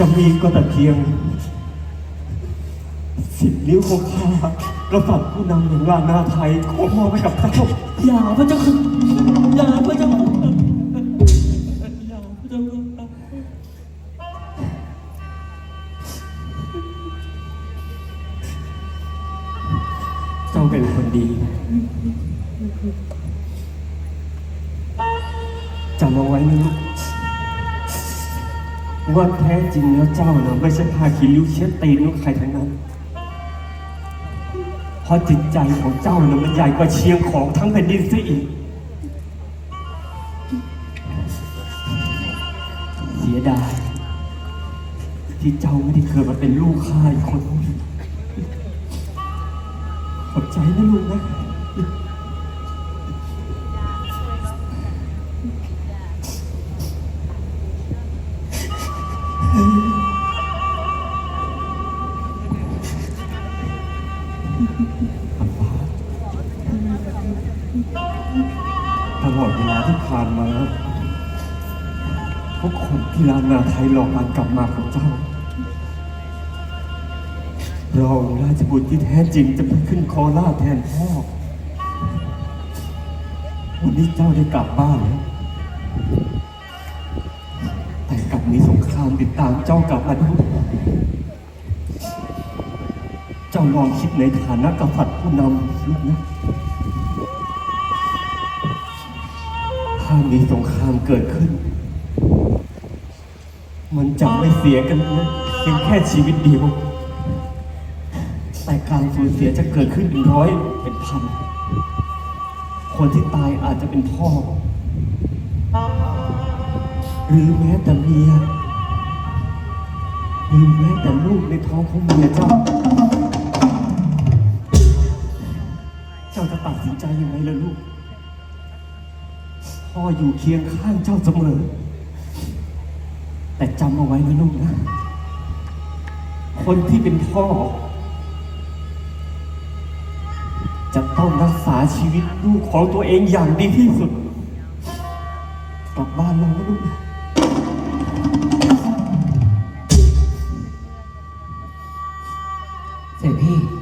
จะมีก็แต่เพียง สิบนิ้วของข้ากระฝับผู้นำแห่งราชนาไทยขอมอบให้กับเจ้าอย่าพระเจ้าค่ะอย่าพระเจ้าค่ะอย่าพระเจ้าค่ะเจ้าเป็นคนดีจำเอาไว้นะลูก ว่าแท้จริงแล้วเจ้านะไม่ใช่พาคิริ้วเช็ดตีนของใครทั้งนั้น เพราะจิตใจของเจ้านะมันใหญ่กว่าเชียงของทั้งแผ่นดินซะอีก เสียดาย ที่เจ้าไม่ได้เกิดมาเป็นลูกข้าอีกคนนึงขอบใจนะลูกนะ ตลอดเวลาที่ผ่านมาทุกคนที่ลานนาไทยรอการกลับมาของเจ้า เราราชบุตรที่แท้จริงจะไปขึ้นคอล่าแทนพ่อ วันนี้เจ้าได้กลับบ้านแล้ว แต่กลับมีสงครามติดตามเจ้ากลับมาด้วย จ้าลองคิดในฐานะกษัตริย์ผู้นำลูกนะถ้ามีสงครามเกิดขึ้น มันจะไม่เสียกันนะเพียงแค่ชีวิตเดียว แต่การสูญเสียจะเกิดขึ้นเป็นร้อยเป็นพัน คนที่ตายอาจจะเป็นพ่อ หรือแม้แต่เมียหรือแม้แต่ลูกในท้องของเมียเจ้า จาจะตัดสินใจยังไงล่ะลูก พ่ออยู่เคียงข้างเจ้าเสมอ แต่จำเอาไว้นะลูกนะ คนที่เป็นพ่อ จะต้องรักษาชีวิตลูกของตัวเองอย่างดีที่สุด กลับบ้านแล้วนะลูกเสร็จพี่